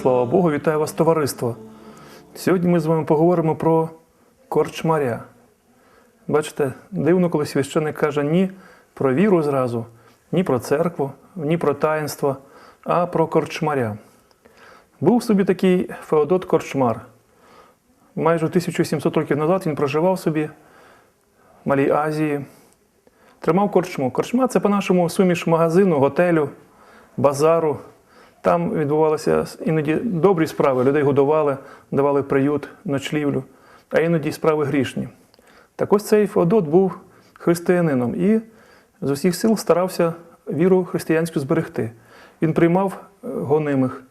Слава Богу, вітаю вас, товариство. Сьогодні ми з вами поговоримо про корчмаря. Бачите, дивно, коли священник каже ні про віру зразу, ні про церкву, ні про таїнство, а про корчмаря. Був собі такий Феодот Корчмар. Майже 1700 років назад він проживав собі в Малій Азії, тримав корчму. Корчма це по-нашому суміш магазину, готелю, базару. Там відбувалися іноді добрі справи. Людей годували, давали приют, ночлівлю, а іноді справи грішні. Так ось цей Феодот був християнином і з усіх сил старався віру християнську зберегти. Він приймав е, гонимих,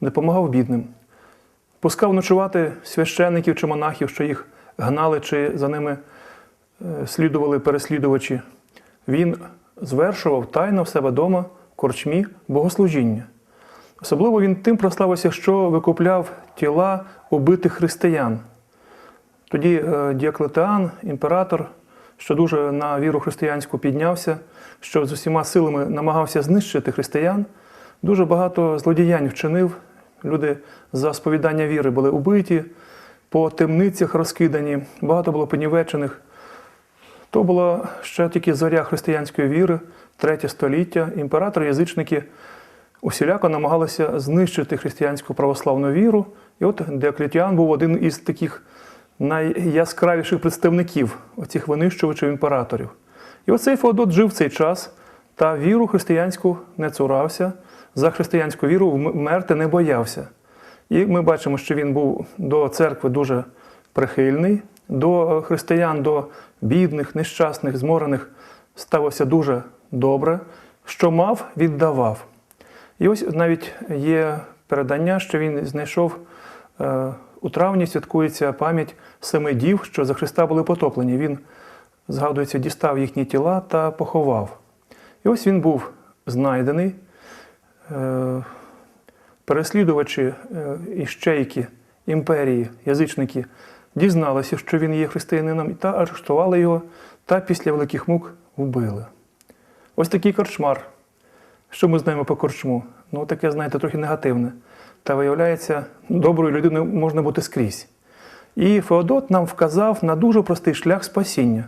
допомагав бідним, пускав ночувати священників чи монахів, що їх гнали чи за ними е, слідували переслідувачі. Він звершував тайно в себе вдома в корчмі богослужіння. Особливо він тим прославився, що викупляв тіла убитих християн. Тоді е, імператор, що дуже на віру християнську піднявся, що з усіма силами намагався знищити християн, дуже багато злодіянь вчинив. Люди за сповідання віри були убиті, по темницях розкидані, багато було понівечених. То була ще тільки зоря християнської віри, третє століття. Імператори, язичники усіляко намагалися знищити християнську православну віру. І от Деоклетіан був один із таких найяскравіших представників оцих винищувачів імператорів. І оцей Феодот жив в цей час та віру християнську не цурався, за християнську віру вмерти не боявся. І ми бачимо, що він був до церкви дуже прихильний, до християн, до бідних, нещасних, зморених ставився дуже добре, що мав, віддавав. І ось навіть є передання, що він знайшов е, у травні святкується пам'ять семи дів, що за Христа були потоплені. Він, згадується, дістав їхні тіла та поховав. І ось він був знайдений. Е, переслідувачі е, іщейки імперії, язичники, дізналися, що він є християнином, та арештували його, та після великих мук вбили. Ось такий корчмар. Що ми знаємо по корчму? Ну, таке, знаєте, трохи негативне. Та виявляється, доброю людиною можна бути скрізь. І Феодот нам вказав на дуже простий шлях спасіння.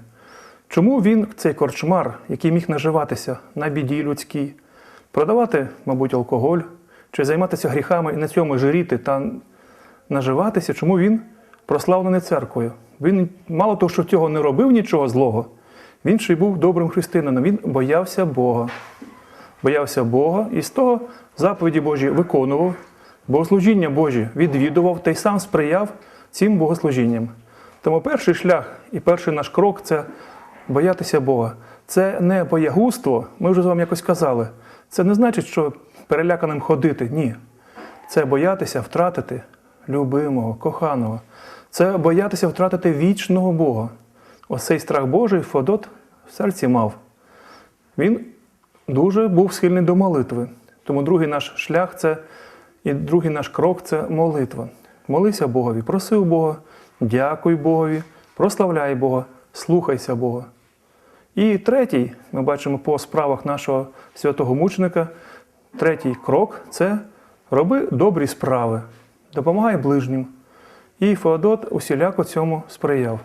Чому він, цей корчмар, який міг наживатися на біді людській, продавати, мабуть, алкоголь, чи займатися гріхами і на цьому жиріти та наживатися, чому він прославлений церквою? Він мало того, що цього не робив нічого злого, він ще й був добрим християнином, він боявся Бога. Боявся Бога і з того заповіді Божі виконував, богослужіння Божі відвідував та й сам сприяв цим богослужінням. Тому перший шлях і перший наш крок це боятися Бога. Це не боягузтво, ми вже з вами якось казали. Це не значить, що переляканим ходити. Ні. Це боятися втратити любимого, коханого. Це боятися втратити вічного Бога. Ось цей страх Божий Фодот в серці мав. Він дуже був схильний до молитви. Тому другий наш шлях це і другий наш крок це молитва. Молися Богові, проси у Бога, дякуй Богові, прославляй Бога, слухайся Бога. І третій, ми бачимо по справах нашого святого мученика, третій крок це роби добрі справи, допомагай ближнім. І Феодот усіляко цьому сприяв.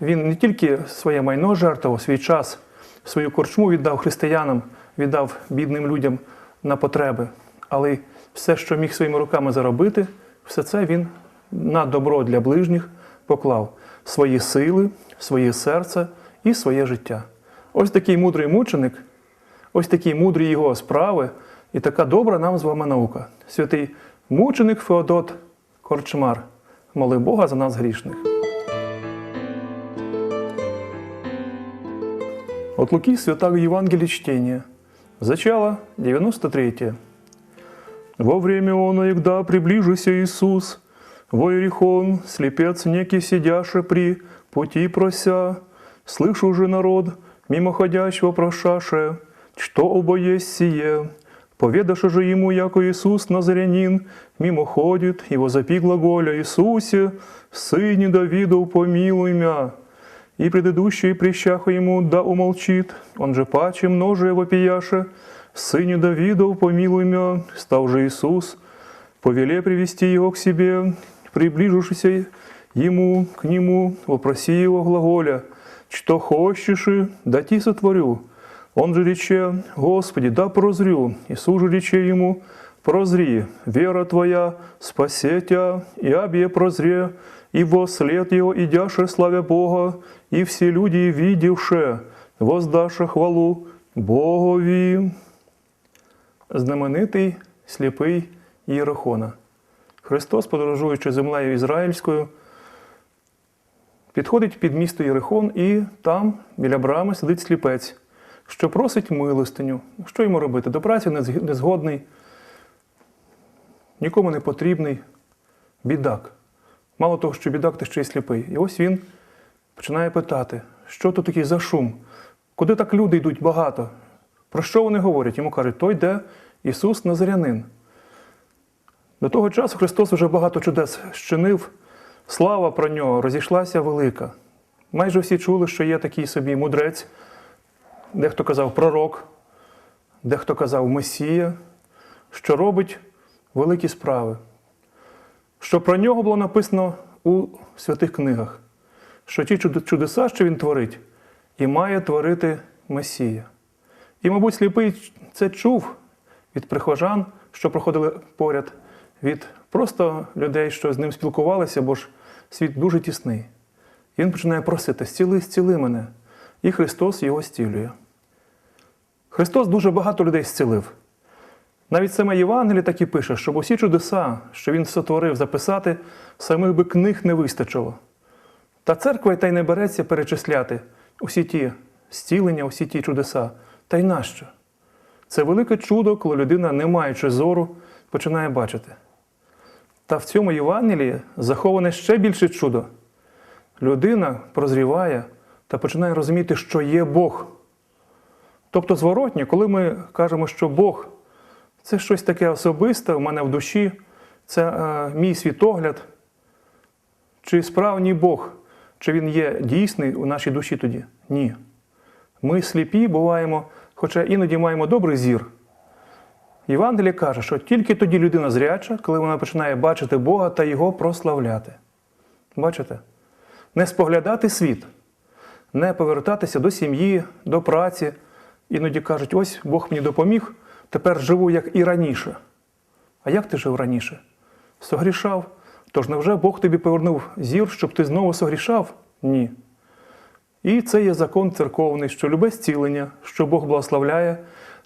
Він не тільки своє майно жертвував, свій час, свою корчму віддав християнам, віддав бідним людям на потреби, але все, що міг своїми руками заробити, все це він на добро для ближніх поклав свої сили, своє серце і своє життя. Ось такий мудрий мученик, ось такі мудрі його справи, і така добра нам з вами наука. Святий мученик Феодот Корчмар. Моли Бога за нас грішних. От Луки Святого Евангелия чтения. Зачало 93. Во время оно, егда приближися Иисус, во Иерихон, слепец некий сидяше при пути прося, слышу же народ, мимоходящего прошаше, что обо есть сие. Поведаше же ему, яко Иисус Назарянин, мимо ходит, его запи глаголя Иисусе, Сыне Давидов, помилуй мя. И предыдущий прищаха ему да умолчит, он же паче множе вопияше, Сыне Давидов, помилуй мя, стал же Иисус, повеле привести его к себе, приближившись ему к нему, вопроси его глаголя, что хочешь, да ти сотворю. Он же рече, Господи, да прозрю, Иисус же рече ему, прозри, вера твоя спасет тебя, и обе прозре, и во след его идяше славя Бога, и все люди, видевше, воздаше хвалу Богові. Знаменитий сліпий Єрохона. Христос, подорожуючи землею ізраїльською, підходить під місто Єрихон, і там, біля брами, сидить сліпець, що просить милостиню. Що йому робити? До праці не зг- не згодний, нікому не потрібний, бідак. Мало того, що бідак, ти ще й сліпий. І ось він починає питати, що то такий за шум? Куди так люди йдуть багато? Про що вони говорять? Йому кажуть, той йде Ісус Назарянин. До того часу Христос вже багато чудес щинив, слава про нього розійшлася велика. Майже всі чули, що є такий собі мудрець, дехто казав пророк, дехто казав Месія, що робить великі справи. Що про нього було написано у святих книгах, що ті чудеса, що він творить, і має творити Месія. І, мабуть, сліпий це чув від прихожан, що проходили поряд, від просто людей, що з ним спілкувалися, бо ж світ дуже тісний. Він починає просити: зціли, зціли мене. І Христос його зцілює. Христос дуже багато людей зцілив. Навіть саме Євангеліє так і пише, щоб усі чудеса, що він сотворив, записати, самих би книг не вистачило. Та церква й та й не береться перечисляти усі ті зцілення, усі ті чудеса. Та й нащо? Це велике чудо, коли людина, не маючи зору, починає бачити. Та в цьому Євангелії заховане ще більше чудо. Людина прозріває та починає розуміти, що є Бог. Тобто, зворотньо, коли ми кажемо, що Бог це щось таке особисте у мене в душі, це е, мій світогляд, чи справжній Бог, чи він є дійсний у нашій душі тоді? Ні. Ми сліпі буваємо, хоча іноді маємо добрий зір. Євангеліє каже, що тільки тоді людина зряча, коли вона починає бачити Бога та Його прославляти. Бачите? Не споглядати світ, не повертатися до сім'ї, до праці. Іноді кажуть, ось Бог мені допоміг, тепер живу як і раніше. А як ти жив раніше? Согрішав. Тож невже Бог тобі повернув зір, щоб ти знову согрішав? Ні. І це є закон церковний, що любе зцілення, що Бог благословляє,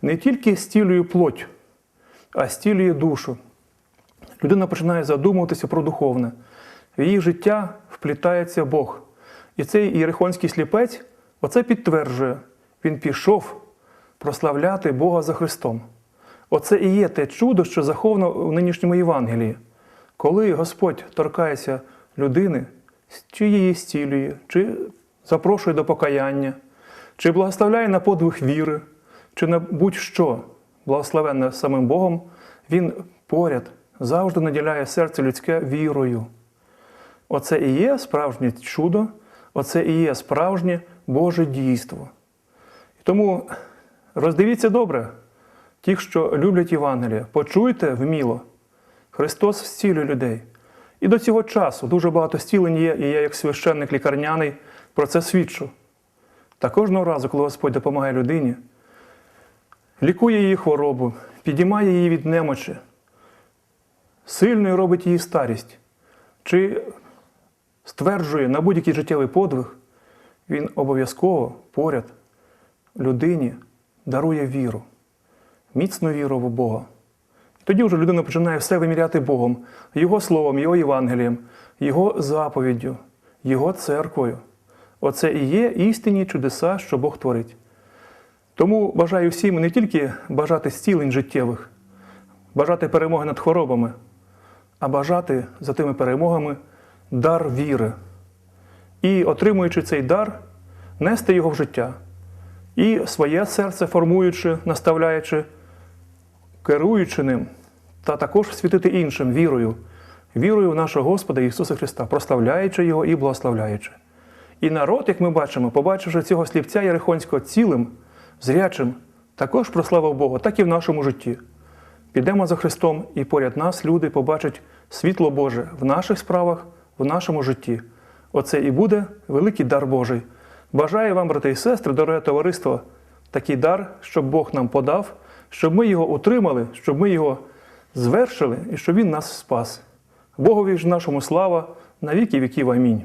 не тільки зцілює плоть, а зцілює душу. Людина починає задумуватися про духовне. В її життя вплітається Бог. І цей ієрихонський сліпець оце підтверджує. Він пішов прославляти Бога за Христом. Оце і є те чудо, що заховано в нинішньому Євангелії. Коли Господь торкається людини, чи її зцілює, чи запрошує до покаяння, чи благословляє на подвиг віри, чи на будь-що благословенне самим Богом, Він поряд завжди наділяє серце людське вірою. Оце і є справжнє чудо, оце і є справжнє Боже дійство. Тому роздивіться добре, ті, що люблять Євангелія, почуйте вміло. Христос зцілює людей. І до цього часу дуже багато зцілень є, і я, як священник лікарняний, про це свідчу. Та кожного разу, коли Господь допомагає людині, лікує її хворобу, підіймає її від немочі, сильною робить її старість, чи стверджує на будь-який життєвий подвиг, він обов'язково поряд людині дарує віру, міцну віру в Бога. Тоді вже людина починає все виміряти Богом, Його словом, Його Євангелієм, Його заповіддю, Його церквою. Оце і є істинні чудеса, що Бог творить. Тому бажаю всім не тільки бажати зцілень життєвих, бажати перемоги над хворобами, а бажати за тими перемогами дар віри. І, отримуючи цей дар, нести його в життя. І своє серце формуючи, наставляючи, керуючи ним, та також світити іншим вірою, вірою в нашого Господа Ісуса Христа, прославляючи Його і благословляючи. І народ, як ми бачимо, побачивши цього сліпця Єрихонського цілим, зрячим, також прославив Бога, так і в нашому житті. підемо за Христом, і поряд нас люди побачать світло Боже в наших справах, в нашому житті. Оце і буде великий дар Божий. Бажаю вам, брати і сестри, дороге товариство, такий дар, щоб Бог нам подав, щоб ми його утримали, щоб ми його звершили і щоб Він нас спас. Богові ж нашому слава на віки віків. Амінь.